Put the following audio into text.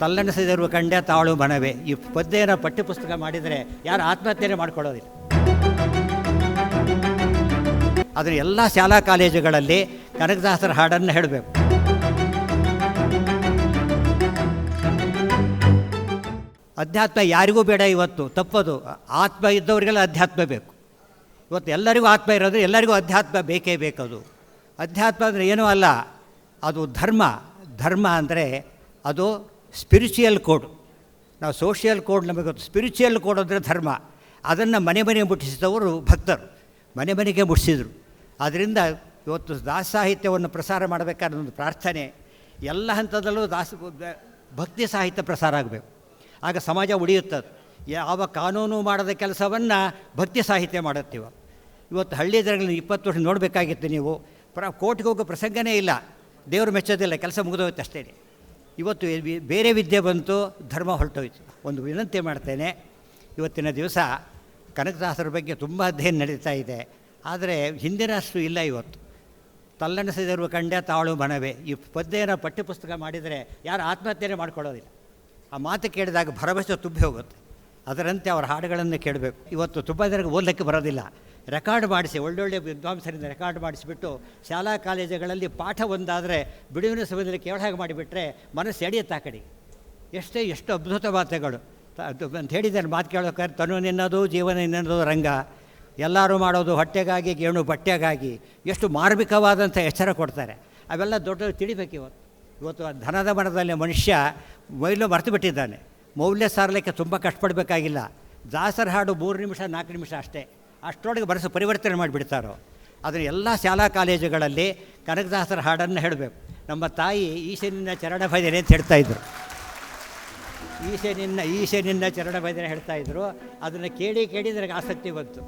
ತಲ್ಲಣಿಸಿದರು ಕಂಡೆ ತಾಳು ಮನವೇ. ಈ ಪದ್ಯನ ಪಠ್ಯಪುಸ್ತಕ ಮಾಡಿದರೆ ಯಾರು ಆತ್ಮಹತ್ಯೆನೇ ಮಾಡ್ಕೊಳ್ಳೋದಿಲ್ಲ. ಆದರೆ ಎಲ್ಲ ಶಾಲಾ ಕಾಲೇಜುಗಳಲ್ಲಿ ಕನಕದಾಸರ ಹಾಡನ್ನು ಹೇಳಬೇಕು. ಅಧ್ಯಾತ್ಮ ಯಾರಿಗೂ ಬೇಡ ಇವತ್ತು, ತಪ್ಪದು. ಆತ್ಮ ಇದ್ದವರಿಗೆಲ್ಲ ಅಧ್ಯಾತ್ಮ ಬೇಕು. ಇವತ್ತು ಎಲ್ಲರಿಗೂ ಆತ್ಮ ಇರೋದು ಎಲ್ಲರಿಗೂ ಅಧ್ಯಾತ್ಮ ಬೇಕೇ ಬೇಕದು. ಅಧ್ಯಾತ್ಮ ಅಂದರೆ ಏನೂ ಅಲ್ಲ, ಅದು ಧರ್ಮ. ಧರ್ಮ ಅಂದರೆ ಅದು ಸ್ಪಿರಿಚುಯಲ್ ಕೋಡ್ ನಾವು ಸೋಷಿಯಲ್ ಕೋಡ್ ನಮಗೆ ಗೊತ್ತು. ಸ್ಪಿರಿಚುಯಲ್ ಕೋಡ್ ಅಂದರೆ ಧರ್ಮ. ಅದನ್ನು ಮನೆ ಮನೆಗೆ ಮುಟ್ಟಿಸಿದವರು ಭಕ್ತರು. ಮನೆ ಮನೆಗೆ ಮುಟ್ಟಿಸಿದರು. ಆದ್ದರಿಂದ ಇವತ್ತು ದಾಸ ಸಾಹಿತ್ಯವನ್ನು ಪ್ರಸಾರ ಮಾಡಬೇಕಾದ ಒಂದು ಪ್ರಾರ್ಥನೆ. ಎಲ್ಲ ಹಂತದಲ್ಲೂ ದಾಸ, ಭಕ್ತಿ ಸಾಹಿತ್ಯ ಪ್ರಸಾರ ಆಗಬೇಕು. ಆಗ ಸಮಾಜ ಉಳಿಯುತ್ತದೆ ಯಾವ ಕಾನೂನು ಮಾಡದ ಕೆಲಸವನ್ನು ಭಕ್ತಿ ಸಾಹಿತ್ಯ ಮಾಡುತ್ತೀವ ಇವತ್ತು ಹಳ್ಳಿ ಜನಗಳಲ್ಲಿ ಇಪ್ಪತ್ತು ವರ್ಷ ನೋಡಬೇಕಾಗಿತ್ತು ನೀವು. ಪ್ರ ಕೋರ್ಟ್ಗೆ ಹೋಗೋ ಪ್ರಸಂಗನೇ ಇಲ್ಲ. ದೇವರು ಮೆಚ್ಚೋದಿಲ್ಲ. ಕೆಲಸ ಮುಗಿದೋಗುತ್ತೆ ಅಷ್ಟೇ ಇವತ್ತು ಬೇರೆ ವಿದ್ಯೆ ಬಂತು, ಧರ್ಮ ಹೊರಟೋಯ್ತು. ಒಂದು ವಿನಂತಿ ಮಾಡ್ತೇನೆ, ಇವತ್ತಿನ ದಿವಸ ಕನಕದಾಸರ ಬಗ್ಗೆ ತುಂಬ ಅಧ್ಯಯನ ನಡೀತಾ ಇದೆ. ಆದರೆ ಹಿಂದಿನ ಅಷ್ಟು ಇಲ್ಲ ಇವತ್ತು. ತಲ್ಲಣಿಸಿದರು ಕಂಡೆ ತಾಳು ಮನವೇ. ಈ ಪದ್ಯನ ಪಠ್ಯಪುಸ್ತಕ ಮಾಡಿದರೆ ಯಾರು ಆತ್ಮಹತ್ಯೆನೇ ಮಾಡ್ಕೊಳ್ಳೋದಿಲ್ಲ. ಆ ಮಾತು ಕೇಳಿದಾಗ ಭರವಸೆ ತುಂಬಿ ಹೋಗುತ್ತೆ. ಅದರಂತೆ ಅವರ ಹಾಡುಗಳನ್ನು ಕೇಳಬೇಕು. ಇವತ್ತು ತುಂಬ ಜನರಿಗೆ ಓದಲಿಕ್ಕೆ ಬರೋದಿಲ್ಲ. ರೆಕಾರ್ಡ್ ಮಾಡಿಸಿ, ಒಳ್ಳೊಳ್ಳೆ ವಿದ್ವಾಂಸರಿಂದ ರೆಕಾರ್ಡ್ ಮಾಡಿಸಿಬಿಟ್ಟು ಶಾಲಾ ಕಾಲೇಜುಗಳಲ್ಲಿ ಪಾಠ ಒಂದಾದರೆ ಬಿಡುವಿನ ಸಮಯದಲ್ಲಿ ಕೇಳ ಹಾಗೆ ಮಾಡಿಬಿಟ್ರೆ ಮನಸ್ಸು ಎಡಿಯತ್ತಾ ಕಡೆ. ಎಷ್ಟೇ, ಎಷ್ಟು ಅದ್ಭುತ ಮಾತುಗಳು. ಅಂತ ಹೇಳಿದ್ದಾರೆ, ಮಾತು ಕೇಳಬೇಕಾದ್ರೆ ತನು ನಿನ್ನದು, ಜೀವನ ನಿನ್ನದು ರಂಗ. ಎಲ್ಲರೂ ಮಾಡೋದು ಹೊಟ್ಟೆಗಾಗಿ, ಗೇಣು ಬಟ್ಟೆಗಾಗಿ. ಎಷ್ಟು ಮಾರ್ಮಿಕವಾದಂಥ ಎಚ್ಚರ ಕೊಡ್ತಾರೆ. ಅವೆಲ್ಲ ದೊಡ್ಡ ತಿಳಿಬೇಕು ಇವತ್ತು. ಇವತ್ತು ಧನದ ಮನದಲ್ಲಿ ಮನುಷ್ಯ ಮೈಲು ಮರೆತು ಬಿಟ್ಟಿದ್ದಾನೆ. ಮೌಲ್ಯ ಸಾರಲಿಕ್ಕೆ ತುಂಬ ಕಷ್ಟಪಡಬೇಕಾಗಿಲ್ಲ. ದಾಸರ ಹಾಡು ಮೂರು ನಿಮಿಷ, ನಾಲ್ಕು ನಿಮಿಷ ಅಷ್ಟೇ. ಅಷ್ಟರೊಳಗೆ ಮನಸ್ಸು ಪರಿವರ್ತನೆ ಮಾಡಿಬಿಡ್ತಾರೋ? ಅದನ್ನು ಎಲ್ಲ ಶಾಲಾ ಕಾಲೇಜುಗಳಲ್ಲಿ ಕನಕದಾಸರ ಹಾಡನ್ನು ಹೇಳಬೇಕು. ನಮ್ಮ ತಾಯಿ ಈಶನಿನ ಚರಣ ಭಜನೆ ಅಂತ ಹೇಳ್ತಾಯಿದ್ರು ಈಶೆ ನಿನ್ನ ಈಶೆ ನಿನ್ನ ಚರಣ ಭಜನೆ ಹೇಳ್ತಾಯಿದ್ರು ಅದನ್ನು ಕೇಳಿ ಕೇಳಿ ನನಗೆ ಆಸಕ್ತಿ ಬಂತು.